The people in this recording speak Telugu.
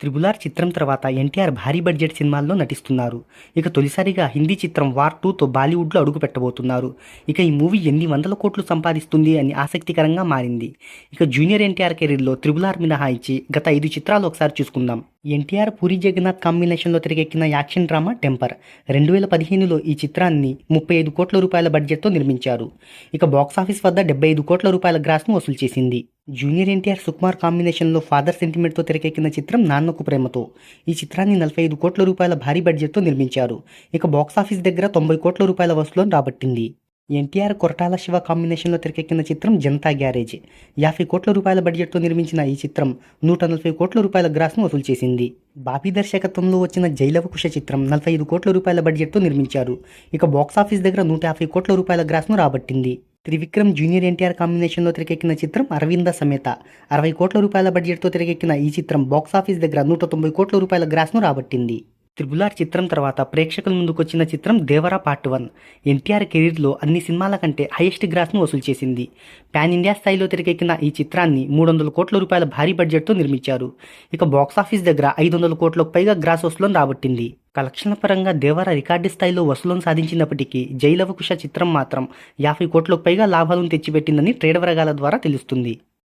త్రిబులార్ చిత్రం తర్వాత ఎన్టీఆర్ భారీ బడ్జెట్ సినిమాల్లో నటిస్తున్నారు. ఇక తొలిసారిగా హిందీ చిత్రం వార్ టూతో బాలీవుడ్లో అడుగు పెట్టబోతున్నారు ఇక ఈ మూవీ ఎన్ని వందల కోట్లు సంపాదిస్తుంది అని ఆసక్తికరంగా మారింది. ఇక జూనియర్ ఎన్టీఆర్ కెరీర్లో త్రిబులార్ మినహాయించి గత ఐదు చిత్రాలు ఒకసారి చూసుకుందాం. ఎన్టీఆర్ పూరి జగన్నాథ్ కాంబినేషన్లో తెరకెక్కిన యాక్షన్ డ్రామా టెంపర్. రెండు వేల పదిహేనులో ఈ చిత్రాన్ని ముప్పై ఐదు కోట్ల రూపాయల బడ్జెట్తో నిర్మించారు. ఇక బాక్సాఫీస్ వద్ద డెబ్బై ఐదు కోట్ల రూపాయల గ్రాస్ను వసూలు చేసింది. జూనియర్ ఎన్టీఆర్ సుకుమార్ కాంబినేషన్లో ఫాదర్ సెంటిమెంట్తో తెరకెక్కిన చిత్రం నాన్నకు ప్రేమతో. ఈ చిత్రాన్ని నలభై ఐదు కోట్ల రూపాయల భారీ బడ్జెట్తో నిర్మించారు. ఇక బాక్సాఫీస్ దగ్గర తొంభై కోట్ల రూపాయల వసూలను రాబట్టింది. ఎన్టీఆర్ కొరటాల శివ కాంబినేషన్లో తెరకెక్కిన చిత్రం జనతా గ్యారేజ్. యాభై కోట్ల రూపాయల బడ్జెట్తో నిర్మించిన ఈ చిత్రం నూట నలభై కోట్ల రూపాయల గ్రాస్ను వసూలు చేసింది. బాబీ దర్శకత్వంలో వచ్చిన జైలవకుశ చిత్రం నలభై ఐదు కోట్ల రూపాయల బడ్జెట్తో నిర్మించారు. ఇక బాక్సాఫీస్ దగ్గర నూట యాభై కోట్ల రూపాయల గ్రాస్ను రాబట్టింది. త్రివిక్రమ్ జూనియర్ ఎన్టీఆర్ కాంబినేషన్లో తెరకెక్కిన చిత్రం అరవింద సమేత. అరవై కోట్ల రూపాయల బడ్జెట్తో తెరకెక్కిన ఈ చిత్రం బాక్సాఫీస్ దగ్గర నూట తొంభై కోట్ల రూపాయల గ్రాస్ను రాబట్టింది. త్రిబులార్ చిత్రం తర్వాత ప్రేక్షకుల ముందుకొచ్చిన చిత్రం దేవరా పార్ట్ వన్. ఎన్టీఆర్ కెరీర్లో అన్ని సినిమాల కంటే హైయెస్ట్ గ్రాస్ను వసూలు చేసింది. పాన్ ఇండియా స్థాయిలో తెరకెక్కిన ఈ చిత్రాన్ని మూడు వందల కోట్ల రూపాయల భారీ బడ్జెట్తో నిర్మించారు. ఇక బాక్సాఫీస్ దగ్గర ఐదు వందల కోట్లకు పైగా గ్రాస్ వసూలను రాబట్టింది. కలెక్షన్ల పరంగా దేవర రికార్డు స్థాయిలో వసూలను సాధించినప్పటికీ జైలవకుష చిత్రం మాత్రం యాభై కోట్లకు పైగా లాభాలను తెచ్చిపెట్టిందని ట్రేడ్ వర్గాల ద్వారా తెలుస్తుంది.